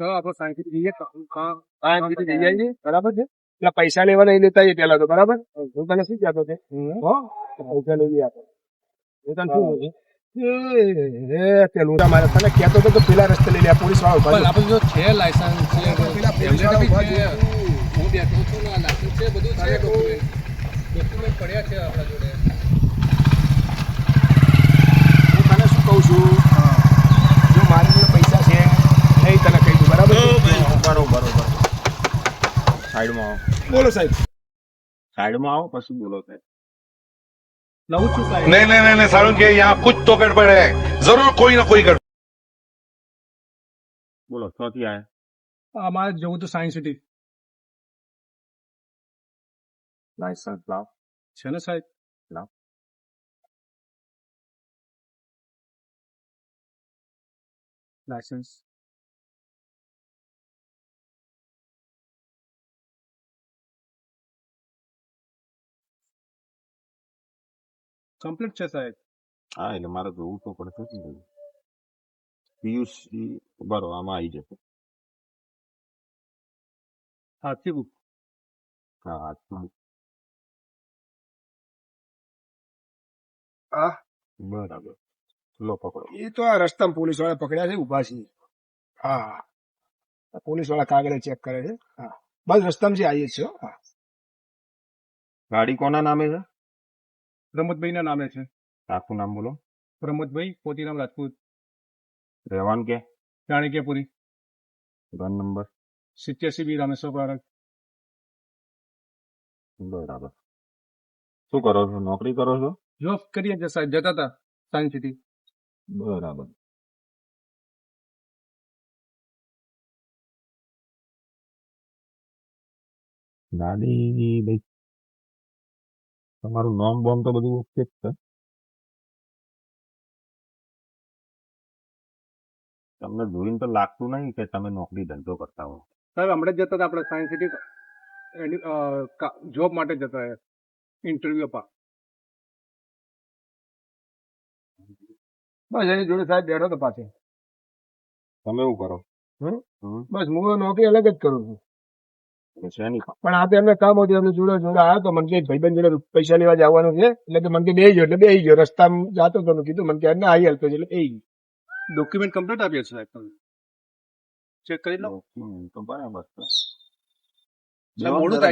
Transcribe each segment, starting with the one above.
તો આપણે સાયન્ટિફિક જઈએ કાં જઈ આવીએ. બરાબર છે? એટલે પૈસા લેવા નહીં લેતા એ પેલા તો બરાબર? હું તને શું કહેતો છે હો? પૈસા લઈ આપો હું તને શું? એ એ પેલું મારે તને કહેતો હતો કે પેલા રસ્તે લઈ લે પોલીસ વાળો પણ આપણે જો છે લાયસન્સ છે પેલા પોલીસવાળા ઊભા છે. હું બેઠો છું ને લાયસન્સ છે બધું છે ડોક્યુમેન્ટ પડ્યા છે આપણા જોડે. સાઈડમાં આવો બોલો સાહેબ સાઈડમાં આવો પછી બોલો સાહેબ લઉં છું સાહેબ નહીં નહીં નહીં સારું કે યહાં કુછ તો ગડબડ હે જરૂર કોઈ ના કોઈ ગડબડ બોલો ક્યાંથી આયા અમારે જવું તો સાયન્સ સિટી લાયસન્સ લાવ છે ને સાહેબ લાવ લાયસન્સ કમ્પ્લીટ છે સાહેબ. હા એટલે મારે જોવું તો પડશે ને. પીયુસી બરો આમાં આવી જશે. હાથી બુક. હા હાથમાં હા. બરાબર. લો પકડો. એ તો આ રસ્તામાં પોલીસવાળા પકડ્યા છે ઊભા છે હા પોલીસવાળા કાગળે ચેક કરે છે. હા. બસ રસ્તામાં છે આવીએ છીએ. હા. ગાડી કોના નામે છે? પ્રમોદભાઈ ના નામે છે. આખું નામ બોલો. પ્રમોદભાઈ પોતીરામ રાજપૂત. રહેવાનું કે? Chanakyapuri gun number? સિત્યાસી B Rameshwar park બરાબર. શું કરો છો? નોકરી કરો છો? જોબ કરીએ છીએ સાહેબ જતા હતા સાયન્સ સિટી. બરાબર. નાની ભાઈ તમારું નોમ બોમ તો બધું ઓકે જ છે. તમને જોઈને તો લાગતું નહીં કે તમે નોકરી ધંધો કરતા હો. સાહેબ હમણાં જતા હતા આપણે સાયન્સ સિટી જોબ માટે જતા રહ્યા ઇન્ટરવ્યુ આપવા. બસ એની જોડે સાહેબ બેઠો તો પાસે તમે એવું કરો? બસ હું નોકરી અલગ જ કરું છું. પણ આ તો એમને કામ હતું એમને જોડે જોડે આવ્યો તો મને ભાઈબંધ જોડે પૈસા લેવા જવાનું છે? એટલે કે મને બે ગયો એટલે બે ગયો. રસ્તામાં જતો તો કીધું મને કે ના આવી હાલતો એટલે એ ડોક્યુમેન્ટ કમ્પ્લીટ આપ્યો છે સાહેબ તમે? ચેક કરી લો. તો બરાબર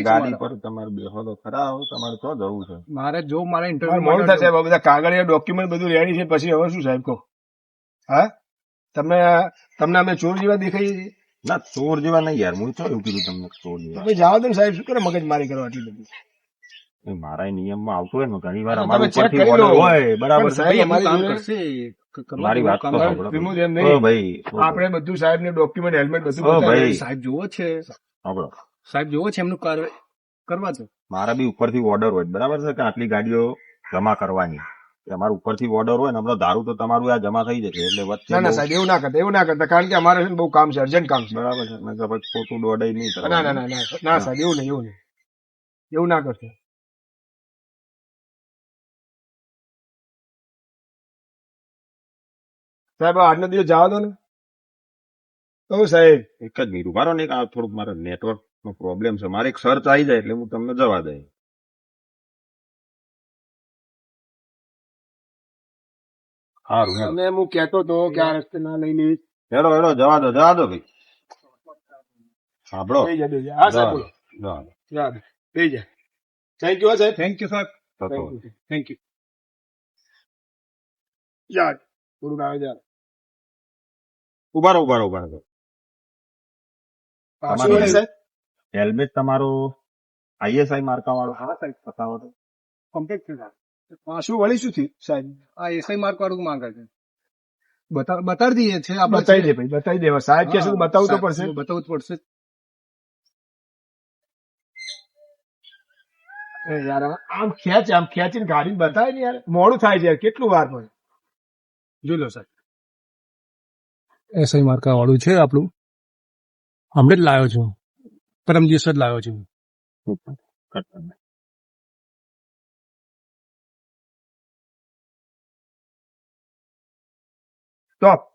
ગાડી પર તમારે બેહો તો ખરા તમારે તો જવું છે. મારે જો મારે ઇન્ટરવ્યુ મોડું થશે બધા કાગળિયા ડોક્યુમેન્ટ બધું રેડી છે પછી હવે શું સાહેબ કહો? હા? તમે તમને અમે ચોર જેવા દેખાઈએ છીએ? ના ચોર જેવા નહીં યાર હું તો એવું કીધું તમને ચોર જેવા. ભાઈ જાઓ સાહેબ શું કરે મગજ મારી કરવા આટલી બધી? એ મારા નિયમમાં આવતું હોય ને ઘણી વાર અમારું તમે ઉપરથી કરી હોય બરાબર સાહેબ? અમારી કામ કરશે. મારી વાત તો સાંભળો. વિમુદ એમ નહીં. ભાઈ આપણે બધું સાહેબ ને ડોક્યુમેન્ટ હેલ્મેટ બધું ભાઈ. સાહેબ જોવો છે. સાંભળો. સાહેબ જોવો છે એમનું કાર્ય કરવા છે મારા બી ઉપરથી ઓર્ડર હોય બરાબર છે કે આટલી ગાડીઓ જમા કરવાની? અમારા ઉપરથી ઓર્ડર હોય ને હમણાં ધારું તો તમારું આ જમા થઈ જશે એટલે વચ્ચે ના ના સાહેબ એવું ના કરતા એવું ના કરતા કારણ કે અમારે છે ને બહુ કામ છે અર્જન્ટ કામ છે. બરાબર છે મેં પછી ખોટું દોડાઈ નહીં ના ના ના ના સાહેબ એવું નહીં એવું નહીં. એવું ના કરતા. સાહેબ આજનો દિવસ જવા દો ને. ઓ સાહેબ એક જ મિનિટ ઊભા રહો ને આ થોડુંક મારે નેટવર્ક નો પ્રોબ્લેમ છે. મારે એક સર્ચ આવી જાય એટલે હું તમને જવા દઈ સારું તમે હું કેતો તો કે આ રસ્તે ના લઈ લેવી. હેડો હેડો જવા દો જવા દો ભાઈ. સાંભળો. થઈ જાય થઈ જાય. હા સાહેબ બોલો જવા દો. થઈ જાય. થેન્ક યુ સાહેબ. થેન્ક યુ સાહેબ થેન્ક યુ યાદ થોડુંક આવે યાર. ઊભા રહો ઊભા રહો ઊભા રહો પાછું સાહેબ? હેલ્મેટ તમારું આઈએસઆઈ માર્કા વાળો હા સાહેબ પતાવો તો. કમ્પ્લીટ છે સાહેબ પાછું વળી શું થયું? સાહેબ આ એસઆઈ માર્ક વાળું માંગે છે. બતાવી દઈએ છે બતાવી દે ભાઈ બતાવી દેવા સાહેબ કે શું બતાવવું તો પડશે. બતાવવું જ પડશે. યાર આમ ખેંચ આમ ખેંચીને ગાડી બતાવે ને યાર. મોડું થાય છે યાર કેટલું વાર પડે જોઈ લો સાહેબ. એસઆઈ માર્કા વાળું છે આપણું. હમણાં જ લાવ્યો છું. પરમ દિવસ જ લાવ્યો છું. stop.